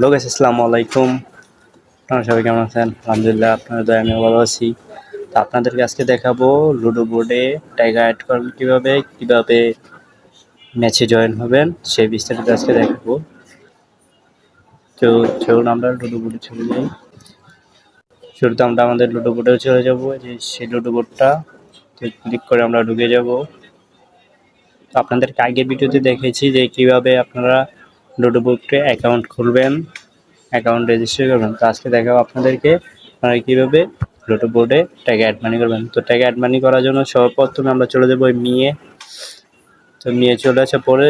লোক আসসালামু আলাইকুম। আপনারা সবাই কেমন আছেন? আলহামদুলিল্লাহ আপনারা দয়া, আমিও ভালো আছি। তো আপনাদেরকে আজকে দেখাবো লুডো বোর্ডে টাইগার অ্যাড করবেন কীভাবে কীভাবে ম্যাচে জয়েন হবেন, সেই বিস্তারিত আজকে দেখাবো। তো চলুন আমরা লুডো বোর্ডে চলে যাই। শুরুতে আমরা আমাদের লুডো বোর্ডেও চলে যাব, যে সেই লুডো বোর্ডটা। ক্লিক করে আমরা ঢুকে যাব। তো আপনাদেরকে আগের ভিডিওতে দেখেছি যে কীভাবে আপনারা লুডো বুকটে অ্যাকাউন্ট খুলবেন অ্যাকাউন্ট রেজিস্টার করবেন। তো আজকে দেখাবো আপনাদেরকে আপনারা কীভাবে লুডো বোর্ডে ট্যাগে অ্যাড মানি করবেন। তো ট্যাগে অ্যাড মানি করার জন্য সর্বপ্রথমে আমরা চলে যাব ওই মিয়ে তো মিয়ে চলে আসার পরে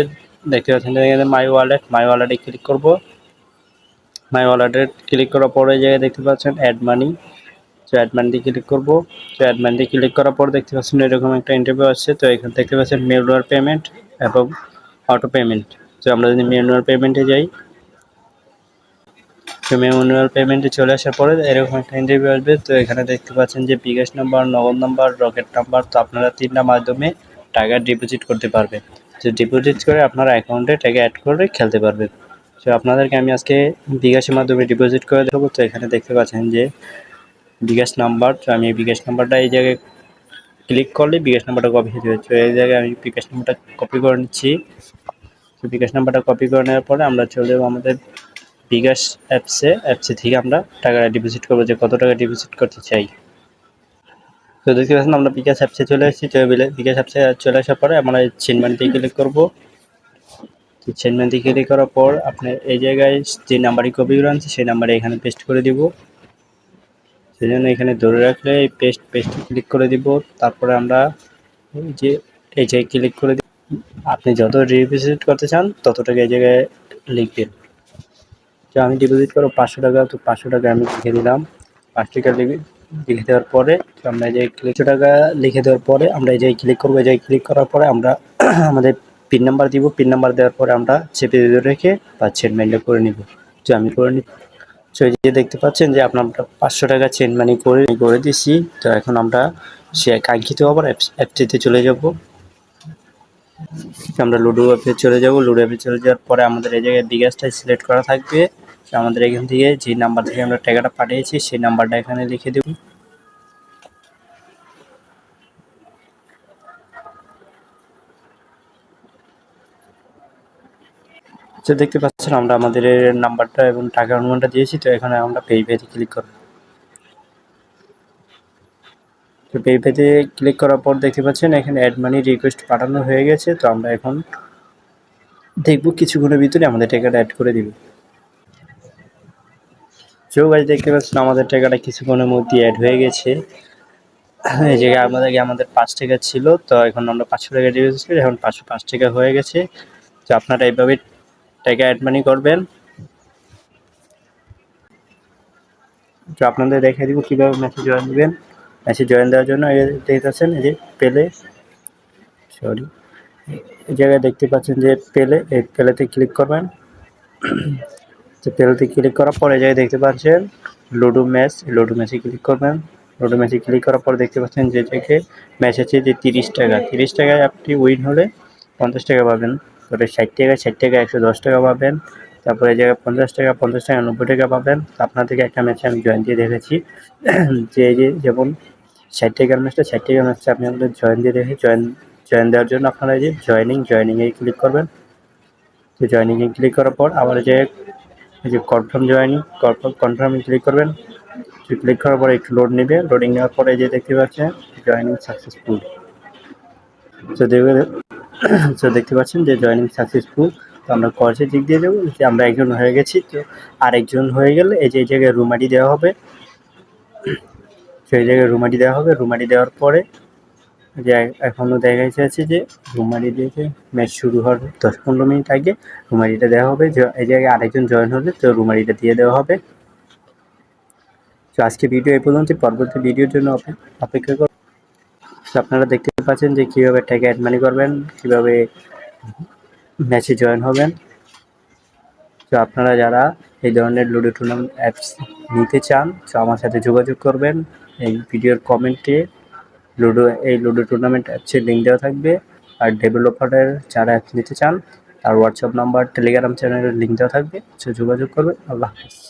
দেখতে পাচ্ছেন এখানে মাই ওয়ালেট মাই ওয়ালেটে ক্লিক করব। মাই ওয়ালেটে ক্লিক করার পরে জায়গায় দেখতে পাচ্ছেন অ্যাড মানি তো অ্যাড মানিতে ক্লিক করব। তো অ্যাড মানিতে ক্লিক করার পর দেখতে পাচ্ছেন এরকম একটা ইন্টারভিউ আসছে। তো এখানে দেখতে পাচ্ছেন মেলুয়ার পেমেন্ট এবং অটো পেমেন্ট তো আমরা যদি ম্যানুয়াল পেমেন্টে যাই, তো ম্যানুয়াল পেমেন্টে চলে আসার পরে এরকম একটা ইন্টারভিউ আসবে। তো এখানে দেখতে পাচ্ছেন যে bKash number Nagad number Rocket number তো আপনারা তিনটা মাধ্যমে টাকা ডিপোজিট করতে পারবেন তো ডিপোজিট করে আপনারা অ্যাকাউন্টে টাকা অ্যাড করে খেলতে পারবেন তো আপনাদেরকে আমি আজকে বিকাশের মাধ্যমে ডিপোজিট করে দেবো তো এখানে দেখতে পাচ্ছেন যে বিকাশ নাম্বার তো আমি বিকাশ নাম্বারটা এই জায়গায় ক্লিক করলে বিকাশ নাম্বারটা কপি হয়ে যাবে। তো এই জায়গায় আমি বিকাশ নাম্বারটা কপি করে নিচ্ছি। তো বিকাশ নাম্বারটা কপি করে নেওয়ার পরে আমরা চলে যাব আমাদের বিকাশ অ্যাপসে অ্যাপসে থেকে আমরা টাকাটা ডিপোজিট করব যে কত টাকা ডিপোজিট করতে চাই। তো দেখতে পাচ্ছেন আমরা বিকাশ অ্যাপসে চলে এসেছি বিকাশ অ্যাপসে চলে আসার পরে আমরা চেনমানিতে ক্লিক করব। তো চেনমানিতে ক্লিক করার পর আপনার এই জায়গায় যে নাম্বারই কপি করে আনছে, সেই নাম্বারে এখানে পেস্ট করে দিব। সেই জন্য এখানে ধরে রাখলে এই পেস্ট পেস্ট ক্লিক করে দিব। তারপরে আমরা এই যে, এই জায়গায় ক্লিক করে আপনি যত ডিপোজিট করতে চান তত টাকা এই জায়গায় লিখবেন তো আমি ডিপোজিট করব পাঁচশো টাকা, তো পাঁচশো টাকা আমি লিখে দিলাম। পাঁচ টাকা লিখে দেওয়ার পরে তো আমরা এই যে ক্লিকশো টাকা লিখে দেওয়ার পরে আমরা এই জায়গায় ক্লিক করব। এই জায়গায় ক্লিক করার পরে আমরা আমাদের পিন নাম্বার দিব। পিন নাম্বার দেওয়ার পরে আমরা চেপে দিয়ে রেখে বা চেন মাইন্ডটা করে নিব। তো আমি করে নিই তো যে দেখতে পাচ্ছেন যে আপনার পাঁচশো টাকা চেন মানি করে করে দিছি। তো এখন আমরা সে কাঙ্ক্ষিত আবার অ্যাপটিতে চলে যাব। আমরা লুডো অ্যাপে চলে যাব। লুডো অ্যাপে চলে যাওয়ার পরে আমাদের এই জায়গায় বিকাশটা সিলেক্ট করা থাকবে। আমাদের এখান থেকে যে নাম্বার থেকে আমরা টাকাটা পাঠিয়েছি, সেই নাম্বারটা এখানে লিখে দেব। তো দেখতে পাচ্ছেন আমরা আমাদের নাম্বারটা এবং টাকার অনুমানটা দিয়েছি, তো এখানে আমরা পেইপেতে ক্লিক করব। তো পেইপেতে ক্লিক করার পর দেখতে পাচ্ছেন, এখানে অ্যাড মানি রিকোয়েস্ট পাঠানো হয়ে গেছে। তো আমরা এখন দেখব কিছুক্ষণের ভিতরে আমাদের টাকাটা অ্যাড করে দিবে। চৌ গাছ দেখতে পাচ্ছেন, আমাদের টাকাটা কিছুক্ষণের মধ্যে অ্যাড হয়ে গেছে। এই জায়গায় আমাদেরকে আমাদের পাঁচ টাকা ছিল, তো এখন আমরা পাঁচশো টাকা করি এখন পাঁচশো পাঁচ টাকা হয়ে গেছে। তো আপনারা এইভাবে টাকা অ্যাড মানি করবেন। তো আপনাদের দেখাই দিব কীভাবে ম্যাচে জয়েন দেবেন। ম্যাচে জয়েন দেওয়ার জন্য দেখতেছেন, এই যে পেলে সরি এই জায়গায় দেখতে পাচ্ছেন যে পেলে এই পেলেতে ক্লিক করবেন। তো পেলেতে ক্লিক করার পরে জায়গায় দেখতে পাচ্ছেন লুডো ম্যাচ লুডো ম্যাচে ক্লিক করবেন। লুডো ম্যাচে ক্লিক করার পর দেখতে পাচ্ছেন যে থেকে ম্যাচ আছে যে তিরিশ টাকা। তিরিশ টাকায় আপনি উইন হলে পঞ্চাশ টাকা পাবেন। তারপরে ষাট টাকা ষাট টাকা একশো দশ টাকা পাবেন। তারপরে এই জায়গায় পঞ্চাশ টাকা পঞ্চাশ টাকা, নব্বই টাকা পাবেন। আপনাদেরকে একটা ম্যাচে আমি জয়েন দিয়ে দেখেছি। যে এই যে যেমন ষাট টাকার ম্যাচটা ষাট টাকার ম্যাচটা আপনি আমাদের জয়েন দিয়ে দেখে জয়েন জয়েন দেওয়ার জন্য আপনারা যে জয়েনিং জয়েনিংয়ে ক্লিক করবেন। তো জয়েনিংয়ে ক্লিক করার পর আবার যে এই যে কনফার্ম জয়েনিং কনফার্মে ক্লিক করবেন। ক্লিক করার পরে একটু লোড নেবে। লোডিং নেওয়ার পরে যে দেখতে পাচ্ছেন জয়েনিং সাকসেসফুল তো দেখবে তো দেখতে পাচ্ছেন যে জয়েনিং সাকসেসফুল তো আমরা কর্সে দিক দিয়ে দেবো যে আমরা একজন হয়ে গেছি। তো আরেকজন হয়ে গেলে এই যে, এই জায়গায় রুম দেওয়া হবে। সেই জায়গায় রুম আইডি দেওয়া হবে। রুম আইডি দেওয়ার পরে যে এখনও দেখা যাচ্ছে যে রুম আইডি দিয়েছে ম্যাচ শুরু হওয়ার দশ পনেরো মিনিট আগে রুম আইডিটা দেওয়া হবে। এই জায়গায় আরেকজন জয়েন হলে তো রুম আইডিটা দিয়ে দেওয়া হবে। তো আজকে ভিডিও এই পর্যন্ত পরবর্তী ভিডিওর জন্য অপেক্ষা কর আপনারা দেখতে পাচ্ছেন যে কীভাবে টাকা অ্যাড মানি করবেন, কীভাবে ম্যাচে জয়েন হবেন। তো আপনারা যারা এই ধরনের লুডো টুর্নামেন্ট অ্যাপস নিতে চান, তো আমার সাথে যোগাযোগ করবেন। এই ভিডিওর কমেন্টে লুডো, এই লুডো টুর্নামেন্ট অ্যাপসের লিঙ্ক দেওয়া থাকবে। আর ডেভেলপারের যারা অ্যাপ নিতে চান, তার হোয়াটসঅ্যাপ নাম্বার টেলিগ্রাম চ্যানেলের লিঙ্ক দেওয়া থাকবে। সে যোগাযোগ করবে আল্লাহ হাফিজ।